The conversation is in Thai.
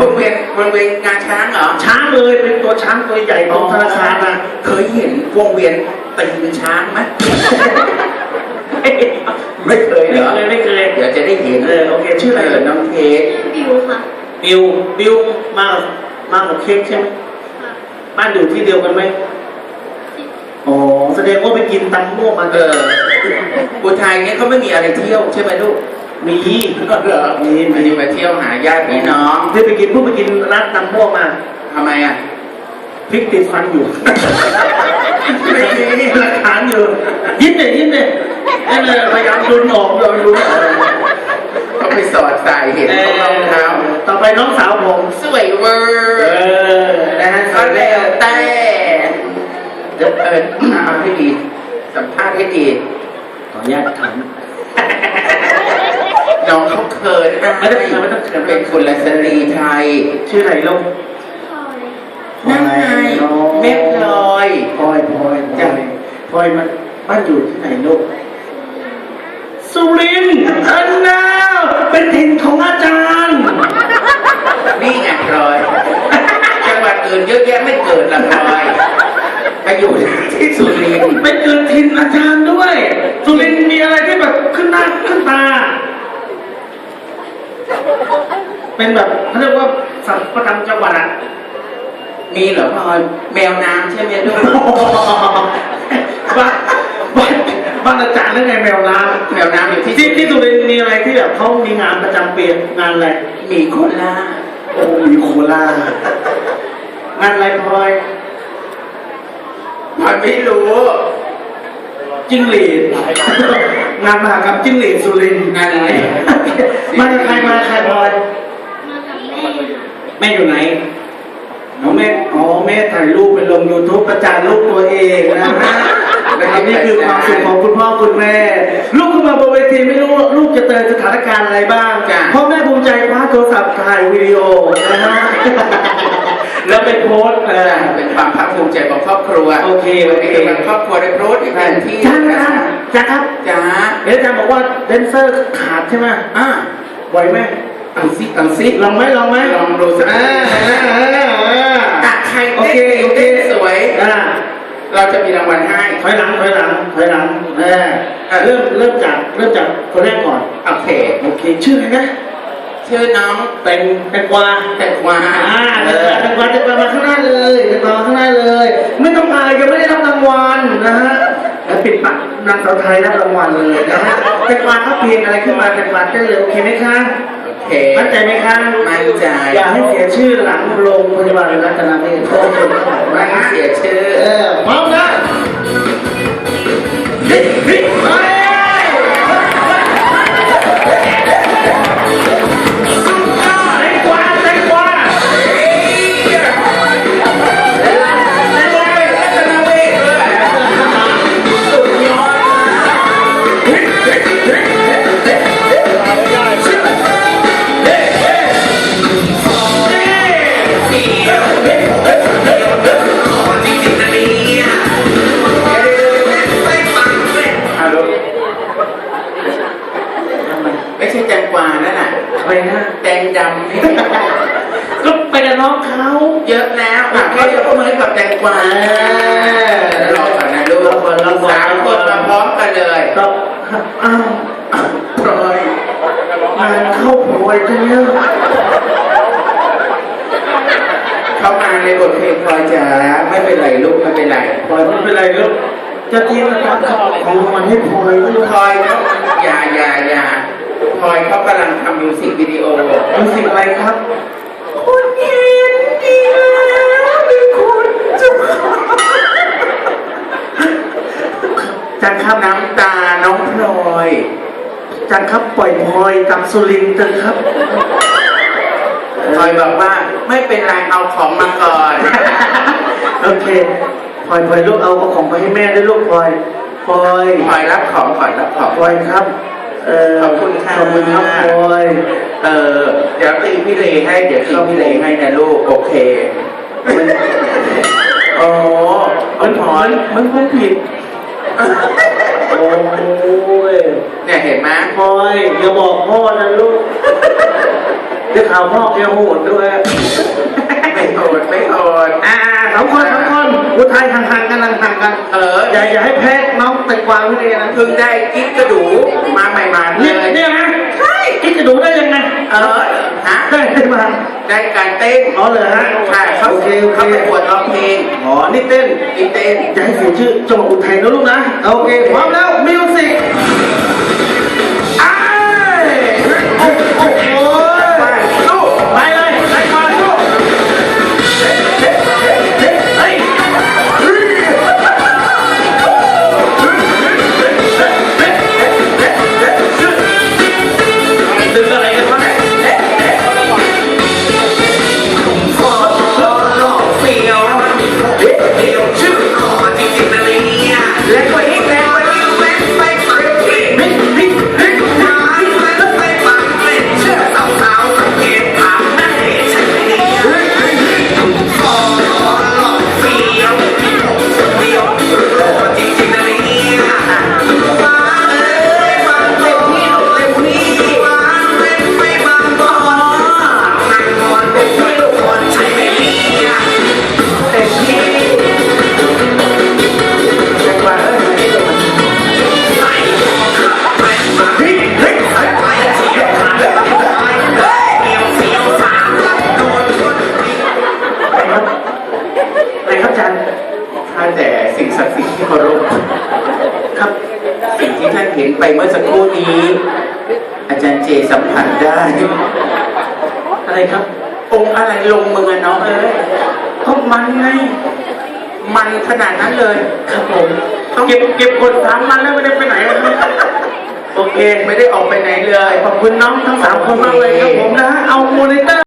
วงเวียนวงเวียนงานช้างเหรอ ช้างเลยเป็นตัวช้างตัวใหญ่ของธนาคารนะเคยเห็นวงเวียนตีนช้างไหมไม่เคยเหรไม่อเคยไม่เคยเดี๋ยวจะได้เห็นเออโอเคชื่ออะไรเออน้องเค้กบิวค่ะบิวบิวมากับมากับเค้กใช่ไหมค่ะบ้านอยู่ที่เดียวกันไหมอ๋อแสดงว่าไปกินตำมั่วมาเอออุทัยเนี่ยเขาไม่มีอะไรเที่ยวใช่ไหมลูก มีเหรอมีมันอยู่มาเที่ยวหาญาติพี่น้องได้ไปกินเพิ่งไปกินร้านตำมั่วมาทำไมอะพริกติดฟันอยู่ไม่มีหลักฐานอยู่ยิ้มเลยยิ้มเลยนั่นเลยพยายามดุนออกดุนดุนออกเขาไปสอดใส่เห็นเขารองเท้าต่อไปน้องสาวผมสวยเวอเอร์อนะฮะก็แล้วแต่เดี๋ยวเออเอาให้ดีสัมภาษณ์ให้ดีขออนุญาตถาม น้องเขาเขินนะไม่ต้องเขินไม่ต้องเขินเป็นคนละสตรีไทย ชื่ออะไรลูกพลอยนั่นไงแม่พลอยพลอยพลอยพลอยพลอยมันบ้านอยู่ที่ไหนลูกสุรินทร์อันน่าเป็นถิ่นของอาจารย์ นี่ไงพลอยจังหวัดอื่นเยอะแยะไม่เกิดละพลอยไปอยู่ที่สุรินทร์ไปเกิดถิ่นอาจารย์ด้วย สุรินทร์มีอะไรที่แบบขึ้นหน้าขึ้นตา เป็นแบบเขาเรียกว่าสัตว์ประจำจังหวัดอะมีเหรอพลอยแมวน้ำใช่ไหมลูกบ้านบ้านบ้านอาจารย์เรื่องไงแมวน้แมวน้ำอยู่ำที่ที่ที่สุรินทร์มีอะไรที่แบบเขามีงานประจำปีงานอะไรหมีโคล่าโอ้มีโคราชงานอะไรพลอยพลอยไม่รู้จิ้งหรีดงานมหากรรมจิ้งหรีดสุรินทร์งานอะไรมากับใครมากับใครพลอยมากับแม่ค่ะ แม่อยู่ไหนน้องแม่อ๋อแม่ถ่ายรูปไปลง YouTube ประจานลูกตัวเองนะฮะนะครับนี่คือความสุขของคุณพ่อคุณแม่ ลูกขึ้นมาบนเวทีไม่รู้ว่าลูกจะเจอสถานการณ์อะไรบ้างจ้ะพ่อแม่ภูมิใจคว้าโทรศัพท์ถ่ายวิดีโอนะฮะแล้วไปโพสต์เออเป็นความภาคภูมิใจของครอบครัวโอเควันโอเคนี้เป็นวันครอบครัวได้โปรดที่เต็มที่จ้านะจ้าจ้าครับจ้าเดี๋ยวอาจารย์บอกว่าแดนเซอร์ขาดใช่ไหมอะไหวไหมเอาซิเอาซิลองไหมลองไหมลองดูสักอ่าอ่าอ่าอ่าอะใครโอเต้เคนโอเคเต้นสวยอ่าเราจะมีรางวัลให้ถอยหลังถอยหลังถอยหลังเออเออเริ่มเริ่มจากเริ่มจากคนแรกก่อนโอเคโอเคชื่ออะไรนะชื่อน้องแตงแตงกวาแตงกวาอ่าเอแตงกอวาแตงกวาแตงกวามาข้างหน้าเลยแตงกวามาข้างหน้าเลย ไม่ต้องอายยังไม่ได้รับรางวัลนะฮะแล้วปิดปากนางสาวไทยรับรางวัลเลยนะฮะแตงกวาเขาเพลงอะไรขึ้นมาแตงกวาเต้นเลยโอเคไหมคะโอ เคมั่นใจไหมคะมั่นใจอย่าให้เสียชื่อหลังโรงพยาบาลรัตนเวชโอเคไม่ให้เสียชื่อเออ นน่ะไปนะแตงดำนี่ก็ไปกับน้องเขาเยอะแล้วอะก็ยกมือกับแตงกวารอก่อนนะลูกสามคนมาพร้อมกันเลยก็อ้าวพลอยงานเข้าโผล่กันเนี่ยเข้ามาในบทเพลงพลอยจ๋าไม่เป็นไรลูกไม่เป็นไรปล่อยไม่เป็นไรลูกจะเตรียมการของรางวัลให้พลอยลูกพลอยเขาอย่าอย่าอย่า พลอยเขากำลังทำมิวสิกวิดีโอรู้สึกอะไรครับ คุณเห็นดีแล้วเป็นคุณจุ๊บจังครับน้ำตาน้องพลอยจังครับปล่อยพลอยกับสุรินทร์เถอะครับพลอยบอกว่าไม่เป็นไรเอาของมาก่อน โอเคพลอยพลอยลูกเอาเอาของไปให้แม่ด้วยลูกพลอยพลอยพลอยรับของพลอยรับของพลอยครับ เออขอบคุณค่ะขอบคุณครับพลอยเออเดี๋ยวตีพี่เลให้เดี๋ยวตีพี่เลให้นะลูกโอเคมันอ๋อมันถอนมันมันผิดโอ้ยเนี่ยเห็นไหมพลอยอย่าบอกพ่อนะลูกจะข่าวพ่อแกโหดด้วยไม่โหดไม่โหดอ่าสองคนสองคนผู้ชายทางทางกันทางทางกันเอออย่าอย่าให้แพ้น้อง แตงกวาพี่เลยนะเพิ่งได้กิ๊กกระดูมาใหม่ๆเลเนี่ยยเนี่ยนะใช่คิดจะดูได้ยังไงเออฮะได้ได้มาได้การเต้นอ๋อเหรอฮะใช่เขาโอเคโอเคเขาประกวดร้องเพลงอ๋อนี่เต้นกินเต้น อย่าให้เสียชื่อจังหวัดอุทัยนะลูกนะโอเคพร้อมแล้วมิวสิก ไหนครับอาจารย์ข้าแต่สิ่งศักดิ์สิทธิ์ที่เคารพครับ สิ่งที่ท่านเห็นไปเมื่อสักครู่นี้ อาจารย์เจสัมผัสได้ อะไรครับ องค์อะไรลงมือน้องเอ้ยก็มันไงมันขนาดนั้นเลย ครับผมต้องเก็บเก็บกดสามมันแล้วไม่ได้ไปไหนเลยโอเค ไม่ได้ออกไปไหนเลย ขอบคุณน้องทั้งสามคนมากเลยครับผมนะฮะเอาโมนิเตอร์